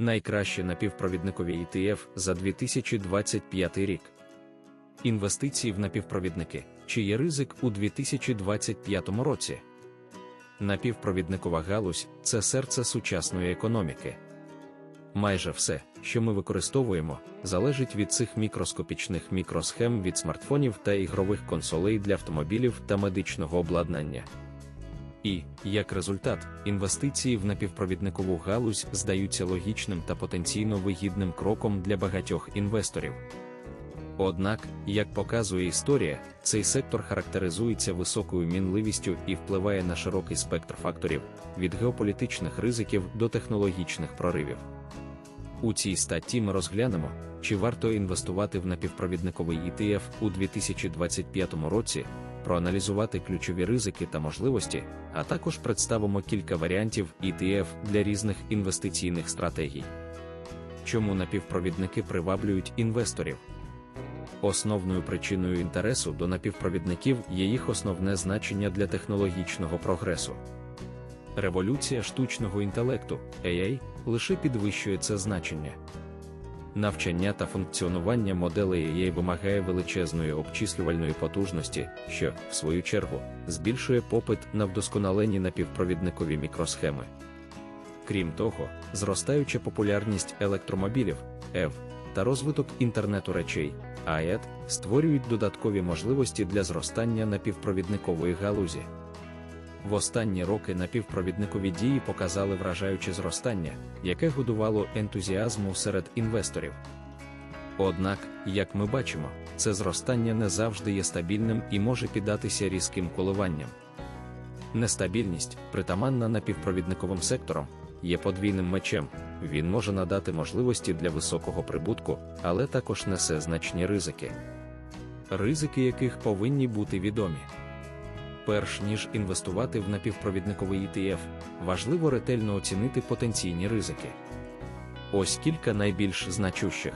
Найкраще напівпровідникові ETF за 2025 рік. Інвестиції в напівпровідники. Чи є ризик у 2025 році? Напівпровідникова галузь це серце сучасної економіки. Майже все, що ми використовуємо, залежить від цих мікроскопічних мікросхем від смартфонів та ігрових консолей для автомобілів та медичного обладнання. І, як результат, інвестиції в напівпровідникову галузь здаються логічним та потенційно вигідним кроком для багатьох інвесторів. Однак, як показує історія, цей сектор характеризується високою мінливістю і впливає на широкий спектр факторів від геополітичних ризиків до технологічних проривів. У цій статті ми розглянемо, чи варто інвестувати в напівпровідниковий ETF у 2025 році, проаналізувати ключові ризики та можливості, а також представимо кілька варіантів ETF для різних інвестиційних стратегій. Чому напівпровідники приваблюють інвесторів? Основною причиною інтересу до напівпровідників є їх основне значення для технологічного прогресу. Революція штучного інтелекту AI лише підвищує це значення. Навчання та функціонування моделей AI вимагає величезної обчислювальної потужності, що, в свою чергу, збільшує попит на вдосконалені напівпровідникові мікросхеми. Крім того, зростаюча популярність електромобілів EV, та розвиток інтернету речей АЕТ створюють додаткові можливості для зростання напівпровідникової галузі. В останні роки напівпровідникові дії показали вражаюче зростання, яке годувало ентузіазму серед інвесторів. Однак, як ми бачимо, це зростання не завжди є стабільним і може піддатися різким коливанням. Нестабільність, притаманна напівпровідниковим сектором, є подвійним мечем, він може надати можливості для високого прибутку, але також несе значні ризики. Ризики яких повинні бути відомі. Перш ніж інвестувати в напівпровідниковий ETF, важливо ретельно оцінити потенційні ризики. Ось кілька найбільш значущих.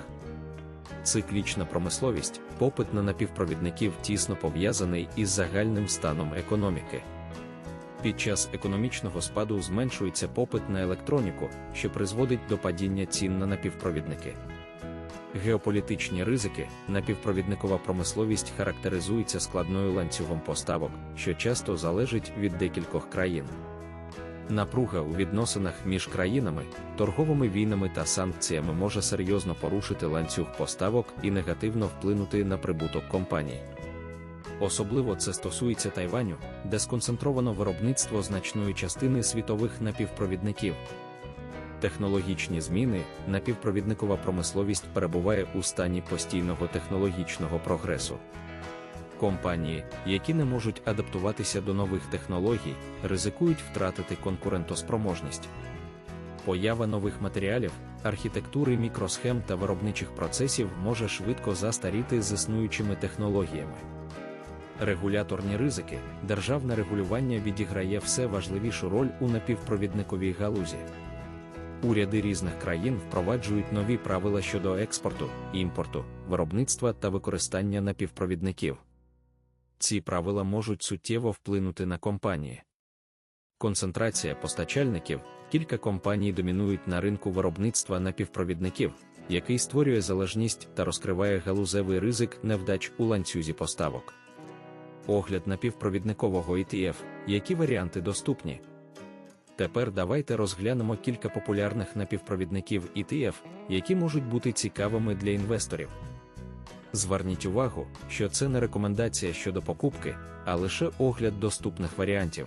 Циклічна промисловість, попит на напівпровідників тісно пов'язаний із загальним станом економіки. Під час економічного спаду зменшується попит на електроніку, що призводить до падіння цін на напівпровідники. Геополітичні ризики, напівпровідникова промисловість характеризується складною ланцюгом поставок, що часто залежить від декількох країн. Напруга у відносинах між країнами, торговими війнами та санкціями може серйозно порушити ланцюг поставок і негативно вплинути на прибуток компаній. Особливо це стосується Тайваню, де сконцентровано виробництво значної частини світових напівпровідників. Технологічні зміни, напівпровідникова промисловість перебуває у стані постійного технологічного прогресу. Компанії, які не можуть адаптуватися до нових технологій, ризикують втратити конкурентоспроможність. Поява нових матеріалів, архітектури мікросхем та виробничих процесів може швидко застаріти з існуючими технологіями. Регуляторні ризики, державне регулювання відіграє все важливішу роль у напівпровідниковій галузі. Уряди різних країн впроваджують нові правила щодо експорту, імпорту, виробництва та використання напівпровідників. Ці правила можуть суттєво вплинути на компанії. Концентрація постачальників, кілька компаній домінують на ринку виробництва напівпровідників, який створює залежність та розкриває галузевий ризик невдач у ланцюзі поставок. Огляд напівпровідникового ETF, які варіанти доступні. Тепер давайте розглянемо кілька популярних напівпровідників ETF, які можуть бути цікавими для інвесторів. Зверніть увагу, що це не рекомендація щодо покупки, а лише огляд доступних варіантів.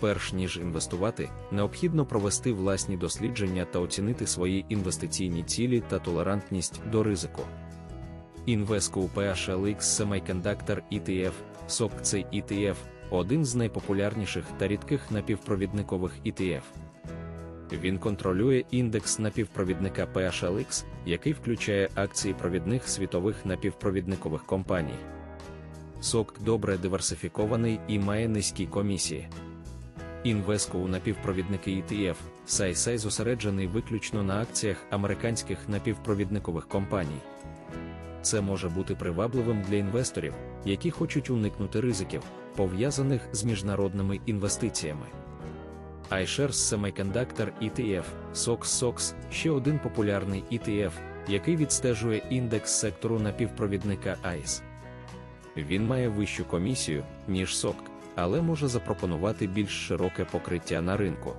Перш ніж інвестувати, необхідно провести власні дослідження та оцінити свої інвестиційні цілі та толерантність до ризику. Invesco PHLX Semiconductor ETF, SOC цей ETF один з найпопулярніших та рідких напівпровідникових ETF. Він контролює індекс напівпровідника PHLX, який включає акції провідних світових напівпровідникових компаній. СОК добре диверсифікований і має низькі комісії. Інвеско у напівпровідники ETF, SAISAI зосереджений виключно на акціях американських напівпровідникових компаній. Це може бути привабливим для інвесторів, які хочуть уникнути ризиків, пов'язаних з міжнародними інвестиціями. iShares Semiconductor ETF, SOX SOX – ще один популярний ETF, який відстежує індекс сектору напівпровідника ICE. Він має вищу комісію, ніж SOC, але може запропонувати більш широке покриття на ринку.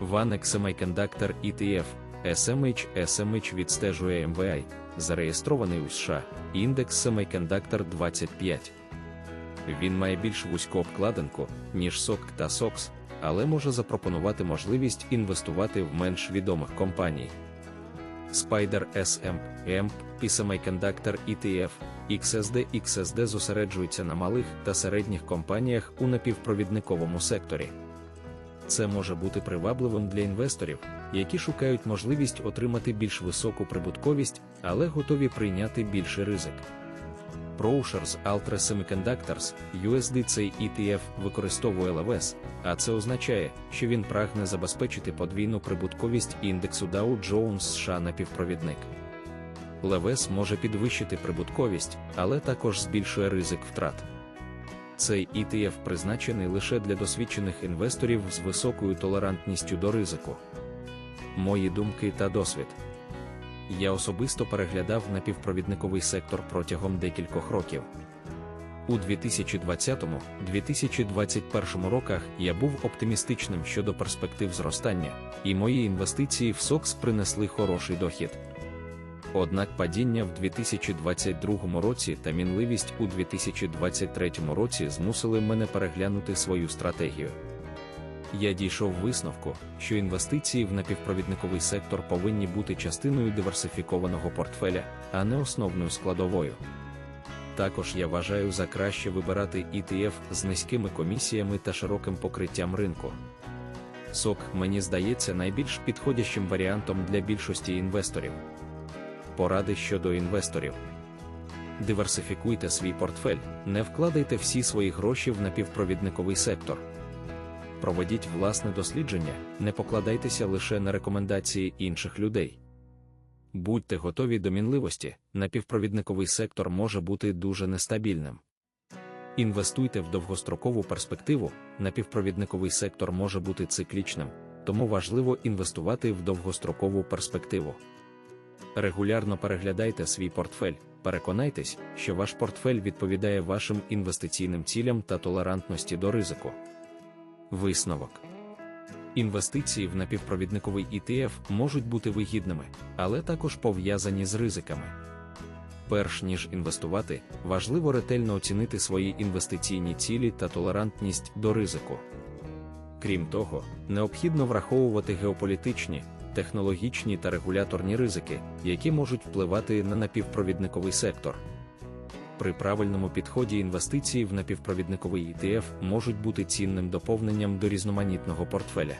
Vanex Semiconductor ETF SMH SMH відстежує MVI, зареєстрований у США, індекс Semiconductor 25. Він має більш вузьку обкладинку, ніж SOC та SOX, але може запропонувати можливість інвестувати в менш відомих компаній. Spider SM, EMP і Semiconductor ETF, XSD XSD зосереджуються на малих та середніх компаніях у напівпровідниковому секторі. Це може бути привабливим для інвесторів, які шукають можливість отримати більш високу прибутковість, але готові прийняти більший ризик. ProShares Ultra Semiconductors USD цей ETF використовує LVS, а це означає, що він прагне забезпечити подвійну прибутковість індексу Dow Jones США напівпровідник. LVS може підвищити прибутковість, але також збільшує ризик втрат. Цей ETF призначений лише для досвідчених інвесторів з високою толерантністю до ризику. Мої думки та досвід. Я особисто переглядав напівпровідниковий сектор протягом декількох років. У 2020-2021 роках я був оптимістичним щодо перспектив зростання, і мої інвестиції в SOX принесли хороший дохід. Однак падіння в 2022 році та мінливість у 2023 році змусили мене переглянути свою стратегію. Я дійшов висновку, що інвестиції в напівпровідниковий сектор повинні бути частиною диверсифікованого портфеля, а не основною складовою. Також я вважаю за краще вибирати ETF з низькими комісіями та широким покриттям ринку. СОК, мені здається, найбільш підходящим варіантом для більшості інвесторів. Поради щодо інвесторів. Диверсифікуйте свій портфель, не вкладайте всі свої гроші в напівпровідниковий сектор. Проведіть власне дослідження, не покладайтеся лише на рекомендації інших людей. Будьте готові до мінливості, напівпровідниковий сектор може бути дуже нестабільним. Інвестуйте в довгострокову перспективу, напівпровідниковий сектор може бути циклічним, тому важливо інвестувати в довгострокову перспективу. Регулярно переглядайте свій портфель, переконайтесь, що ваш портфель відповідає вашим інвестиційним цілям та толерантності до ризику. Висновок інвестиції в напівпровідниковий ETF можуть бути вигідними, але також пов'язані з ризиками. Перш ніж інвестувати, важливо ретельно оцінити свої інвестиційні цілі та толерантність до ризику. Крім того, необхідно враховувати геополітичні, технологічні та регуляторні ризики, які можуть впливати на напівпровідниковий сектор. При правильному підході інвестиції в напівпровідниковий ETF можуть бути цінним доповненням до різноманітного портфеля.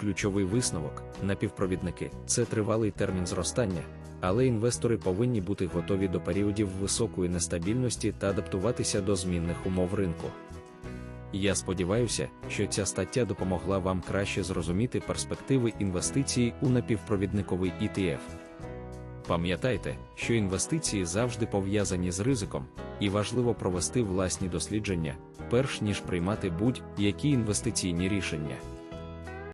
Ключовий висновок напівпровідники це тривалий термін зростання, але інвестори повинні бути готові до періодів високої нестабільності та адаптуватися до змінних умов ринку. Я сподіваюся, що ця стаття допомогла вам краще зрозуміти перспективи інвестицій у напівпровідниковий ETF. Пам'ятайте, що інвестиції завжди пов'язані з ризиком, і важливо провести власні дослідження, перш ніж приймати будь-які інвестиційні рішення.